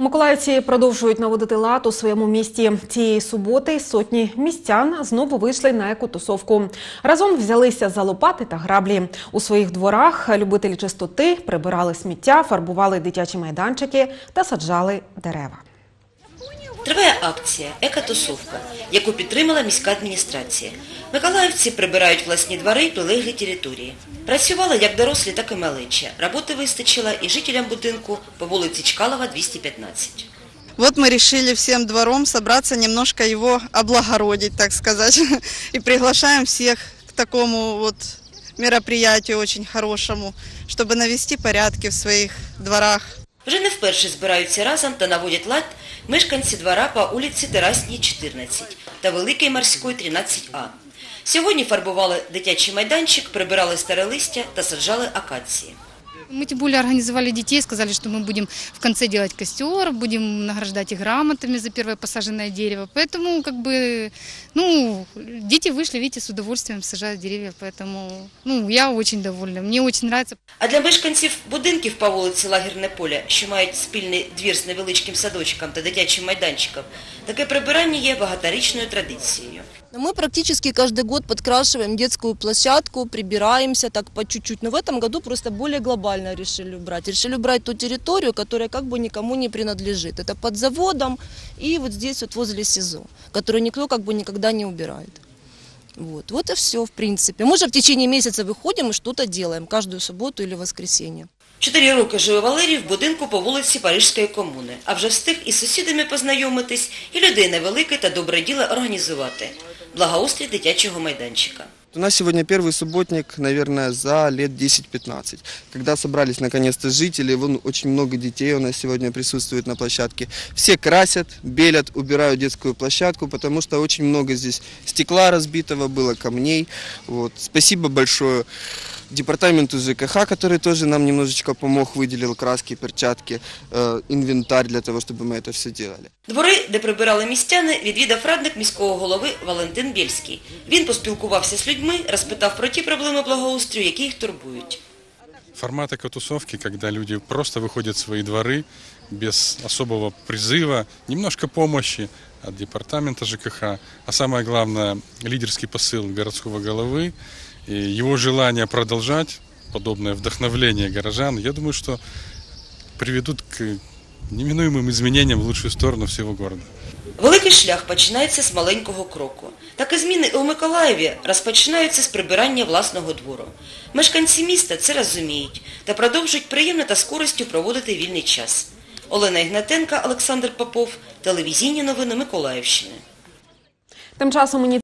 Миколаївці продовжують наводити лад у своєму місті. Цієї суботи сотні містян знову вийшли на екотусовку. Разом взялися за лопати та граблі. У своїх дворах любителі чистоти прибирали сміття, фарбували дитячі майданчики та саджали дерева. Акція «Екотусовка», яку підтримала міська адміністрація. Миколаївці прибирають власні двори й прилеглі території. Працювали як дорослі, так і малечі. Роботи вистачило і жителям будинку по вулиці Чкалова, 215. Вот мы решили всем двором собраться, немножко его облагородить, так сказать. И приглашаем всех к такому вот мероприятию очень хорошему, чтобы навести порядки в своих дворах. Вже не вперше збираються разом та наводять лад мешканці двора по вулиці Терасній, 14 та Великий Морської, 13А. Сьогодні фарбували дитячий майданчик, прибирали старе листя та саджали акації. Мы тем более организовали детей, сказали, что мы будем в конце делать костер, будем награждать их грамотами за первое посаженное дерево. Поэтому, как бы, ну, дети вышли, видите, с удовольствием сажают деревья. Поэтому, ну, я очень довольна. Мне очень нравится. А для мешканців будинків по вулиці Лагерне поле, що мають спільний двір з невеличким садочком та дитячим майданчиком, таке прибирання є багаторічною традицією. Мы практически каждый год подкрашиваем детскую площадку, прибираемся так по чуть-чуть. Но в этом году просто более глобально решили убрать. Решили убрать ту территорию, которая как бы никому не принадлежит. Это под заводом и вот здесь вот возле СИЗО, которую никто как бы никогда не убирает. Вот, вот и все, в принципе. Мы же в течение месяца выходим и что-то делаем, каждую субботу или воскресенье. Чотири роки живе Валерій в будинку по вулиці Парижської комуни, а вже встиг із сусідами познайомитись і людей невелике та добре діло організувати. Благоустрій дитячого майданчика. У нас сегодня первый субботник, наверное, за лет 10-15, когда собрались наконец-то жители, вон очень много детей у нас сегодня присутствует на площадке. Все красят, белят, убирают детскую площадку, потому что очень много здесь стекла разбитого было, камней. Вот. Спасибо большое департаменту ЖКХ, который тоже нам немножечко помог, выделил краски, перчатки, э, инвентарь для того, чтобы мы это все делали. Двори, де прибирали містяни, відвідав радник міського голови Валентин Бєльський. Він поспілкувався з людьми, розпитав про ті проблеми благоустрою, які їх турбують. Формат экотусовки, когда люди просто выходят в свои дворы без особого призыва, немножко помощи от департамента ЖКХ, а самое главное, лидерский посыл городского головы и его желание продолжать подобное вдохновление горожан, я думаю, что приведут к неминуемым изменениям в лучшую сторону всего города. Великий шлях починається з маленького кроку. Так і зміни у Миколаєві розпочинаються з прибирання власного двору. Мешканці міста це розуміють та продовжують приємно та з користю проводити вільний час. Олена Ігнатенка, Олександр Попов, телевізійні новини Миколаївщини. Тим часом